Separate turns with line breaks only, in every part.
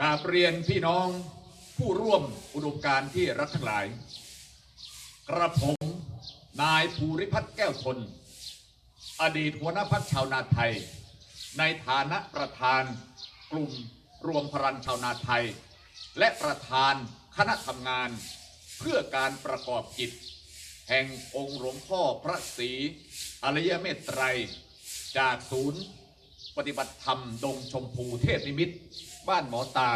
กราบเรียนพี่น้องผู้ร่วมอุดมการที่รักทั้งหลาย กระผมนายภูริพัฒน์แก้วทนอดีตหัวหน้าพักชาวนาไทย ในฐานะประธานกลุ่มรวมพลังชาวนาไทย และประธานคณะทำงาน เพื่อการประกอบกิจ แห่งองค์หลวงพ่อพระศรีอริยเมตไตร จากศูนย์ ปฏิบัติธรรมดงชมพูเทพนิมิตร บ้านหมอตา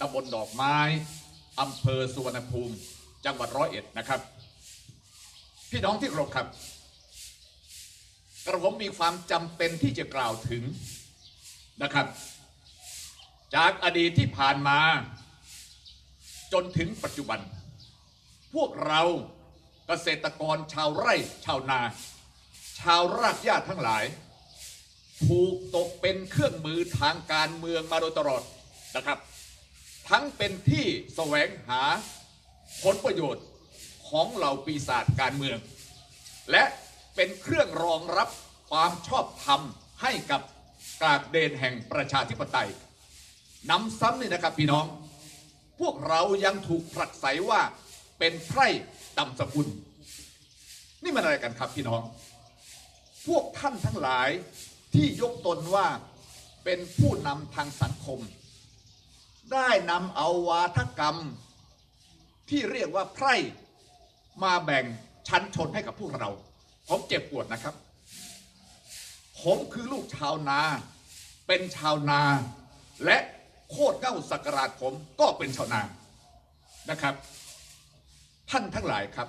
ตำบลดอกไม้อำเภอสุวรรณภูมิ จังหวัดร้อยเอ็ดนะครับ พี่น้องที่เคารพครับ กระผมมีความจำเป็นที่จะกล่าวถึงนะครับ จากอดีตที่ผ่านมา จนถึงปัจจุบัน พวกเราเกษตรกรชาวไร่ชาวนา ชาวรากหญ้าทั้งหลาย ถูกตกเป็นเครื่องมือทางการเมืองมาโดยตลอด นะครับ ทั้งเป็นที่แสวงหาผลประโยชน์ของเหล่าปีศาจการเมือง และเป็นเครื่องรองรับความชอบธรรมให้กับกากเดนแห่งประชาธิปไตยนำซ้ำนี่นะครับพี่น้อง พวกเรายังถูกผลักไสว่าเป็นไพร่ตำสกุล นี่มันอะไรกันครับพี่น้อง พวกท่านทั้งหลายที่ยกตนว่าเป็นผู้นำทางสังคม ได้นำเอาวาทกรรม ที่เรียกว่าไพร่มาแบ่งชั้นชนให้กับพวกเรา ผมเจ็บปวดนะครับ ผมคือลูกชาวนา เป็นชาวนา และโคตรเก้าสักราชผมก็เป็นชาวนานะครับ ท่านทั้งหลายครับ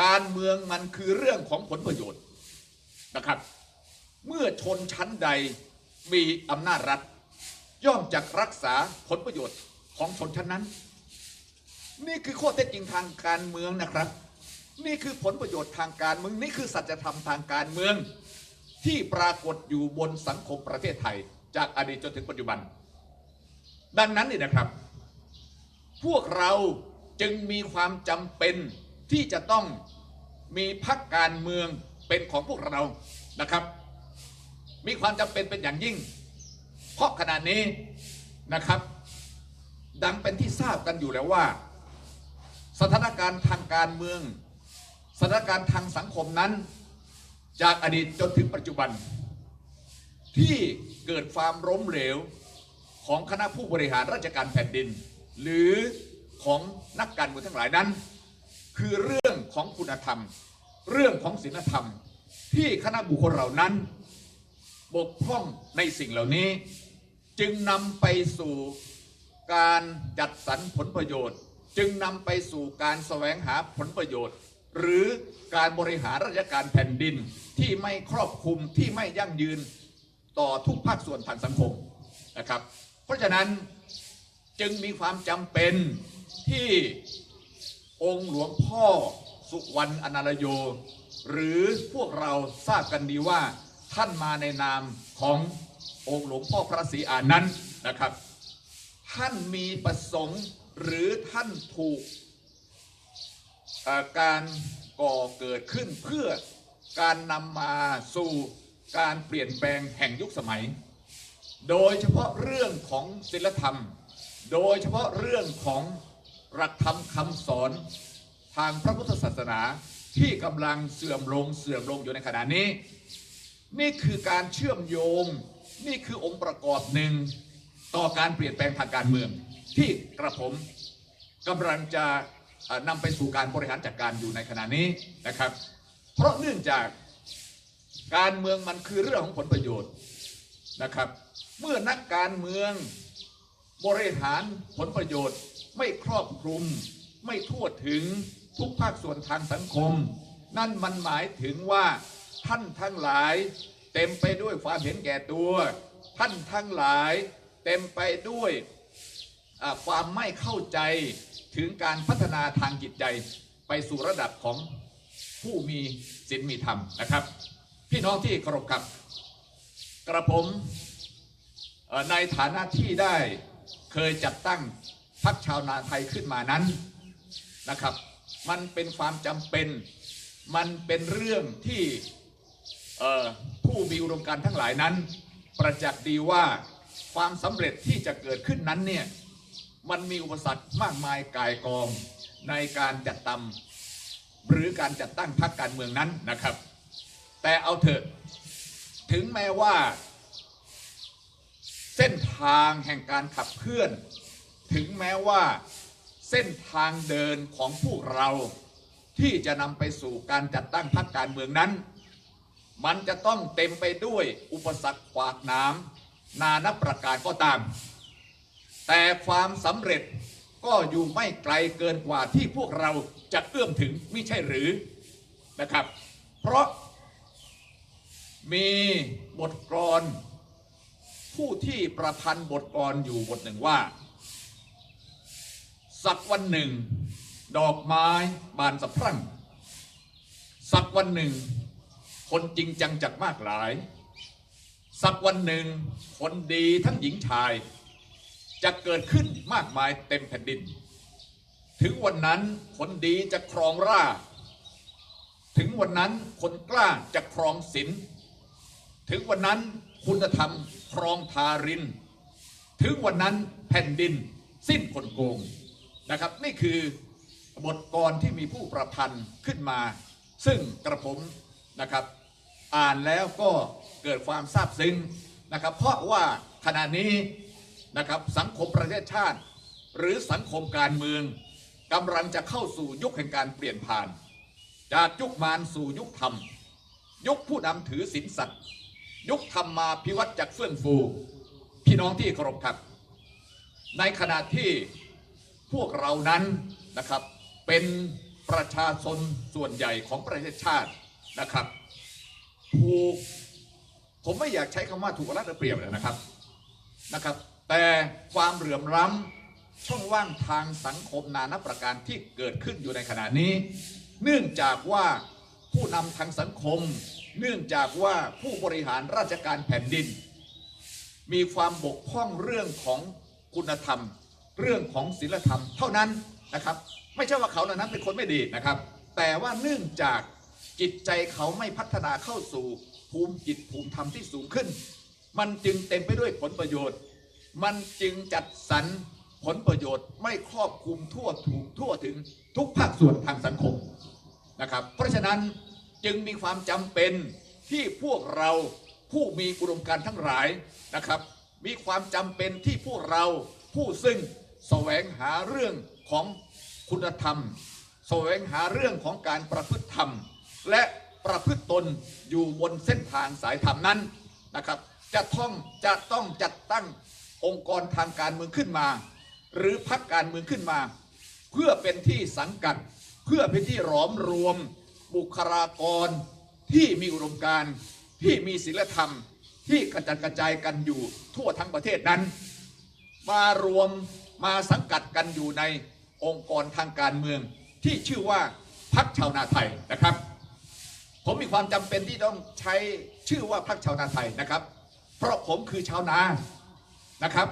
การเมืองมันคือเรื่องของผลประโยชน์นะครับ เมื่อชนชั้นใดมีอำนาจรัฐ ย่อมจะรักษาผลประโยชน์ของชนชั้นนั้น นี่คือข้อเท็จจริงทางการเมืองนะครับ นี่คือผลประโยชน์ทางการเมืองนี่คือสัจธรรมทางการเมือง ที่ปรากฏอยู่บนสังคมประเทศไทย จากอดีตจนถึงปัจจุบัน ดังนั้นนี่นะครับ พวกเราจึงมีความจำเป็นที่จะต้องมีพรรคการเมืองเป็นของพวกเรานะครับ มีความจำเป็นเป็นอย่างยิ่ง เพราะขณะนี้นะครับ ดังเป็นที่ทราบกันอยู่แล้วว่า สถานการณ์ทางการเมือง สถานการณ์ทางสังคมนั้น จากอดีตจนถึงปัจจุบัน ที่เกิดความล้มเหลวของคณะผู้บริหารราชการแผ่นดิน หรือของนักการเมืองทั้งหลายนั้น คือเรื่องของคุณธรรม เรื่องของศีลธรรม ที่คณะบุคคลเหล่านั้น บกพร่องในสิ่งเหล่านี้ จึงนำไปสู่การจัดสรรผลประโยชน์ จึงนำไปสู่การแสวงหาผลประโยชน์ หรือการบริหารราชการแผ่นดินที่ไม่ครอบคลุมที่ไม่ยั่งยืนต่อทุกภาคส่วนทางสังคมนะครับ เพราะฉะนั้นจึงมีความจำเป็นที่องค์หลวงพ่อสุวรรณอนาลโย หรือพวกเราทราบกันดีว่าท่านมาในนามของ องค์หลวงพ่อพระศรีอานั้นนะครับ ท่านมีประสงค์หรือท่านถูกอ่อการก่อเกิดขึ้นเพื่อการนำมาสู่การเปลี่ยนแปลงแห่งยุคสมัย โดยเฉพาะเรื่องของศีลธรรม โดยเฉพาะเรื่องของหลักธรรมคำสอนทางพระพุทธศาสนาที่กำลังเสื่อมลงเสื่อมลงอยู่ในขณะนี้ นี่คือการเชื่อมโยง นี่คือองค์ประกอบหนึ่งต่อการเปลี่ยนแปลงทางการเมือง ที่กระผมกำลังจะนำไปสู่การบริหารจัดการอยู่ในขณะนี้นะครับ เพราะเนื่องจากการเมืองมันคือเรื่องของผลประโยชน์นะครับ เมื่อนักการเมืองบริหารผลประโยชน์ไม่ครอบคลุม ไม่ทั่วถึงทุกภาคส่วนทางสังคม นั่นมันหมายถึงว่าท่านทั้งหลาย เต็มไปด้วยความเห็นแก่ตัว ท่านทั้งหลายเต็มไปด้วยความไม่เข้าใจถึงการพัฒนาทางจิตใจไปสู่ระดับของผู้มีศีลมีธรรมนะครับ พี่น้องที่เคารพครับ กระผมในฐานะที่ได้เคยจัดตั้งพรรคชาวนาไทยขึ้นมานั้นนะครับ มันเป็นความจำเป็น มันเป็นเรื่องที่ ผู้มีอุดมการณ์ทั้งหลายนั้น ประจักษ์ดีว่าความสำเร็จที่จะเกิดขึ้นนั้นเนี่ยมันมีอุปสรรคมากมายกายกองในการจัดตำหรือการจัดตั้งพรรคการเมืองนั้นนะครับ แต่เอาเถอะถึงแม้ว่า เส้นทางแห่งการขับเคลื่อน ถึงแม้ว่าเส้นทางเดินของพวกเราที่จะนำไปสู่การจัดตั้งพรรคการเมืองนั้น มันจะต้องเต็มไปด้วยอุปสรรคขวากน้ำนานับประการก็ตาม แต่ความสำเร็จก็อยู่ไม่ไกลเกินกว่าที่พวกเราจะเอื้อมถึงไม่ใช่หรือนะครับ เพราะมีบทกลอน ผู้ที่ประพันธ์บทกลอนอยู่บทหนึ่งว่า สักวันหนึ่ง ดอกไม้บานสะพรั่ง สักวันหนึ่ง คนจริงจังจักมากหลาย สักวันหนึ่งคนดีทั้งหญิงชาย จะเกิดขึ้นมากมายเต็มแผ่นดิน ถึงวันนั้นคนดีจะครองราชถึงวันนั้นคนกล้าจะครองศีลถึงวันนั้นคุณธรรมครองทาริน ถึงวันนั้นแผ่นดินสิ้นคนโกงนะครับ นี่คือบทกลที่มีผู้ประพันธ์ขึ้นมา ซึ่งกระผมนะครับ อ่านแล้วก็เกิดความซาบซึ้งนะครับ เพราะว่าขณะนี้นะครับสังคมประเทศชาติ หรือสังคมการเมืองกำลังจะเข้าสู่ยุคแห่งการเปลี่ยนผ่าน จากยุคมารสู่ยุคธรรม ยุคผู้นำถือศีลสัตย์ยุคธรรมมาพิวัตรจากเฟื่องฟู พี่น้องที่เคารพครับ ในขณะที่พวกเรานั้นนะครับเป็นประชาชนส่วนใหญ่ของประเทศชาตินะครับ ถูก ผมไม่อยากใช้คำว่าถูกรัดเอาเปรียบเลยนะครับนะครับ แต่ความเหลื่อมล้ำช่องว่างทางสังคมนานาประการที่เกิดขึ้นอยู่ในขณะนี้ เนื่องจากว่าผู้นำทางสังคม เนื่องจากว่าผู้บริหารราชการแผ่นดิน มีความบกพร่องเรื่องของคุณธรรม เรื่องของศีลธรรมเท่านั้นนะครับ ไม่ใช่ว่าเขาเหล่านั้นเป็นคนไม่ดีนะครับ แต่ว่าเนื่องจาก จิตใจเขาไม่พัฒนาเข้าสู่ภูมิจิตภูมิธรรมที่สูงขึ้น มันจึงเต็มไปด้วยผลประโยชน์ มันจึงจัดสรรผลประโยชน์ไม่ครอบคลุมทั่วถูกทั่วถึงทุกภาคส่วนทางสังคมนะครับ เพราะฉะนั้นจึงมีความจำเป็นที่พวกเราผู้มีอุดมการทั้งหลายนะครับ มีความจำเป็นที่พวกเราผู้ซึ่งแสวงหาเรื่องของคุณธรรม แสวงหาเรื่องของการประพฤติธรรม และประพฤติตนอยู่บนเส้นทางสายธรรมนั้นนะครับจะต้องจะต้องจัดตั้งองค์กรทางการเมืองขึ้นมา หรือพรรคการเมืองขึ้นมา เพื่อเป็นที่สังกัด เพื่อเป็นที่หลอมรวม บุคลากรที่มีอุดมการณ์ที่มีศีลธรรมที่กระจัดกระจายกันอยู่ทั่วทั้งประเทศนั้น มารวมมาสังกัดกันอยู่ในองค์กรทางการเมืองที่ชื่อว่าพักชาวนาไทยนะครับ ผมมีความจำเป็นที่ต้องใช้ชื่อว่าพักชาวนาไทยนะครับ เพราะผมคือชาวนานะครับ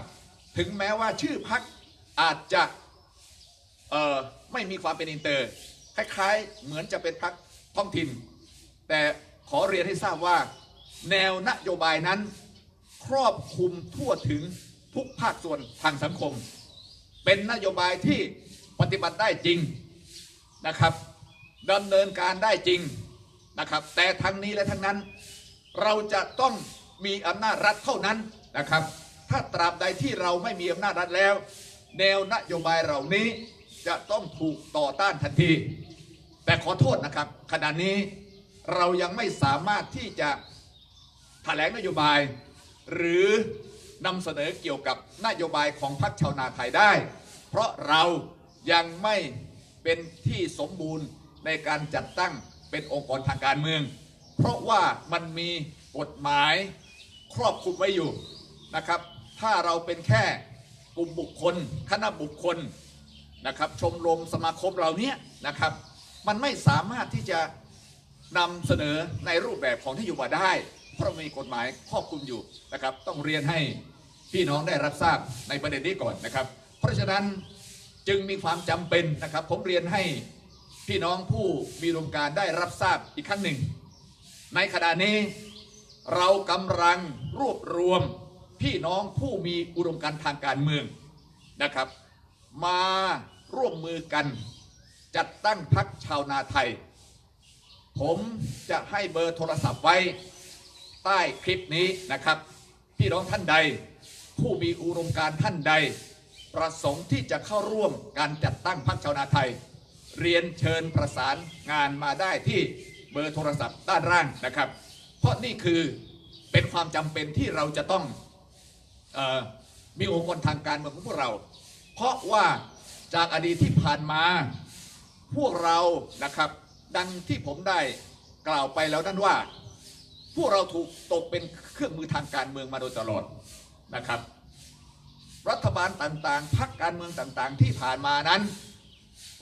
ถึงแม้ว่าชื่อพักอาจจะเอ่อไม่มีความเป็นอินเตอร์ คล้ายๆ เหมือนจะเป็นพรรคท้องถิ่น แต่ขอเรียนให้ทราบว่า แนวนโยบายนั้น ครอบคลุมทั่วถึงทุกภาคส่วนทางสังคม เป็นนโยบายที่ปฏิบัติได้จริงนะครับดำเนินการได้จริง นะครับ แต่ทั้งนี้และทั้งนั้น เราจะต้องมีอำนาจรัฐเท่านั้นนะครับ ถ้าตราบใดที่เราไม่มีอำนาจรัฐแล้ว แนวนโยบายเหล่านี้จะต้องถูกต่อต้านทันที แต่ขอโทษนะครับ ขณะนี้เรายังไม่สามารถที่จะแถลงนโยบาย หรือนำเสนอเกี่ยวกับนโยบายของพรรคชาวนาไทยได้ เพราะเรายังไม่เป็นที่สมบูรณ์ในการจัดตั้ง เป็นองค์กรทางการเมือง เพราะว่ามันมีกฎหมายครอบคลุมไว้อยู่นะครับ ถ้าเราเป็นแค่กลุ่มบุคคลคณะบุคคลนะครับ ชมรมสมาคมเหล่านี้นะครับ มันไม่สามารถที่จะนำเสนอในรูปแบบของที่อยู่มาได้ เพราะมีกฎหมายครอบคลุมอยู่นะครับ ต้องเรียนให้พี่น้องได้รับทราบในประเด็นนี้ก่อนนะครับ เพราะฉะนั้นจึงมีความจำเป็นนะครับ ผมเรียนให้ พี่น้องผู้มีอุดมการได้รับทราบอีกครั้งหนึ่ง ในขณะนี้เรากำลังรวบรวมพี่น้องผู้มีอุดมการณ์ทางการเมืองนะครับ มาร่วมมือกัน จัดตั้งพรรคชาวนาไทย ผมจะให้เบอร์โทรศัพท์ไว้ ใต้คลิปนี้นะครับ พี่น้องท่านใด ผู้มีอุดมการณ์ท่านใด ประสงค์ที่จะเข้าร่วมการจัดตั้งพรรคชาวนาไทย เรียนเชิญประสานงานมาได้ที่เบอร์โทรศัพท์ด้านล่างนะครับ เพราะนี่คือเป็นความจำเป็นที่เราจะต้องออมีองค์กรทางการเมืองของพวกเรา เพราะว่าจากอดีตที่ผ่านมาพวกเรานะครับ ดังที่ผมได้กล่าวไปแล้วนั่นว่า พวกเราถูกตกเป็นเครื่องมือทางการเมืองมาโดยตลอดนะครับ รัฐบาลต่างๆพรรคการเมืองต่างๆ ที่ผ่านมานั้น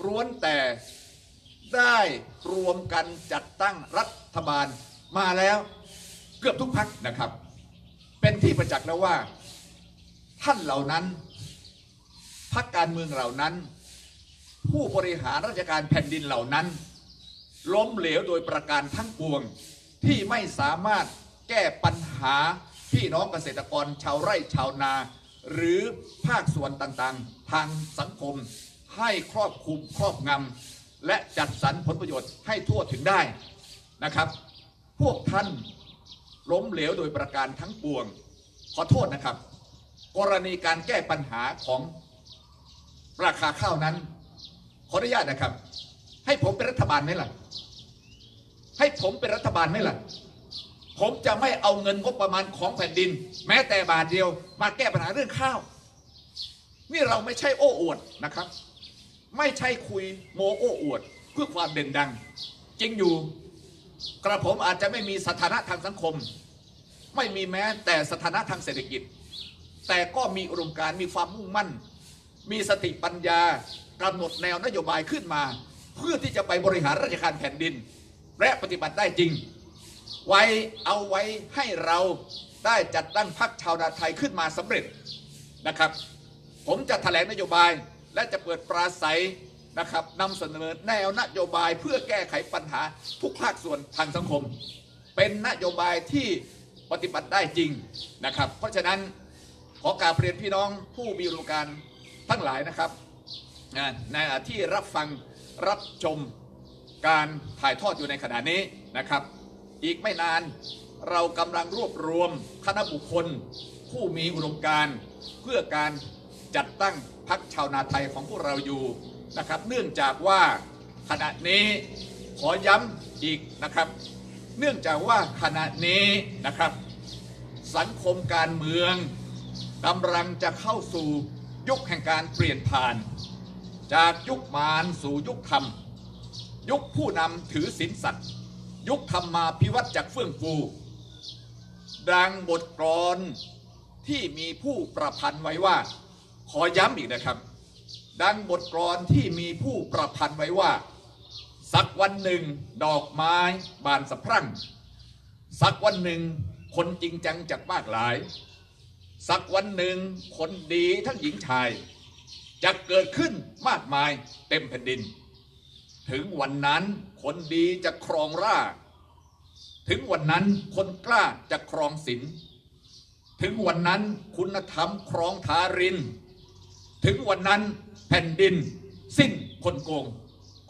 ล้วนแต่ได้รวมกันจัดตั้งรัฐบาลมาแล้วเกือบทุกพรรคนะครับ เป็นที่ประจักษ์แล้วว่า ท่านเหล่านั้นพรรคการเมืองเหล่านั้น ผู้บริหารราชการแผ่นดินเหล่านั้น ล้มเหลวโดยประการทั้งปวงที่ไม่สามารถแก้ปัญหาพี่น้องเกษตรกรชาวไร่ชาวนา หรือภาคส่วนต่างๆ ทางสังคม ให้ครอบคุมครอบงำและจัดสรรผลประโยชน์ให้ทั่วถึงได้นะครับ พวกท่านล้มเหลวโดยประการทั้งปวง ขอโทษนะครับ กรณีการแก้ปัญหาของราคาข้าวนั้น ขออนุญาตนะครับ ให้ผมเป็นรัฐบาลไหมล่ะ ให้ผมเป็นรัฐบาลไหมล่ะ ผมจะไม่เอาเงินงบประมาณของแผ่นดิน แม้แต่บาทเดียว มาแก้ปัญหาเรื่องข้าว นี่เราไม่ใช่โอ้อวดนะครับ ไม่ใช่คุยโมโอ้อวด เพื่อความเด่นดัง จริงอยู่กระผมอาจจะไม่มีสถานะทางสังคม ไม่มีแม้แต่สถานะทางเศรษฐกิจ แต่ก็มีอุดมการมีความมุ่งมั่น มีสติปัญญากำหนดแนวนโยบายขึ้นมา เพื่อที่จะไปบริหารราชการแผ่นดิน และปฏิบัติได้จริง ไว้เอาไว้ให้เราได้จัดตั้งพรรคชาวนาไทยขึ้นมาสำเร็จนะครับ ผมจะแถลงนโยบาย และจะเปิดปราศัยนะครับนำเสนอแนวนโยบายเพื่อแก้ไขปัญหาทุกภาคส่วนทางสังคม เป็นนโยบายที่ปฏิบัติได้จริงนะครับ เพราะฉะนั้นขอกราบเรียนพี่น้องผู้มีอุดมการณ์ทั้งหลายนะครับในที่รับฟังรับชมการถ่ายทอดอยู่ในขณะนี้นะครับ อีกไม่นานเรากำลังรวบรวมคณะบุคคล ผู้มีอุดมการณ์เพื่อการ จัดตั้งพรรคชาวนาไทยของพวกเราอยู่นะครับ เนื่องจากว่าขณะนี้ขอย้ำอีกนะครับ เนื่องจากว่าขณะนี้นะครับ สังคมการเมืองกำลังจะเข้าสู่ยุคแห่งการเปลี่ยนผ่าน จากยุคมารสู่ยุคธรรม ยุคผู้นำถือศีลสัตย์ยุคธรรมาพิวัตจากเฟื่องฟู ดังบทกลอนที่มีผู้ประพันธ์ไว้ว่า ขอย้ำอีกนะครับ ดังบทกลอนที่มีผู้ประพันธ์ไว้ว่า สักวันหนึ่ง ดอกไม้บานสะพรั่ง สักวันหนึ่ง คนจริงจังจากมากหลาย สักวันหนึ่ง คนดีทั้งหญิงชายจะเกิดขึ้นมากมายเต็มแผ่นดิน ถึงวันนั้นคนดีจะครองราชถึงวันนั้นคนกล้าจะครองศีลถึงวันนั้นคุณธรรมครองทาริน ถึงวันนั้นแผ่นดินสิ้นคนโกง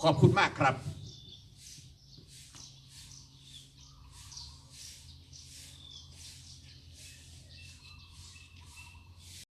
ขอบคุณมากครับ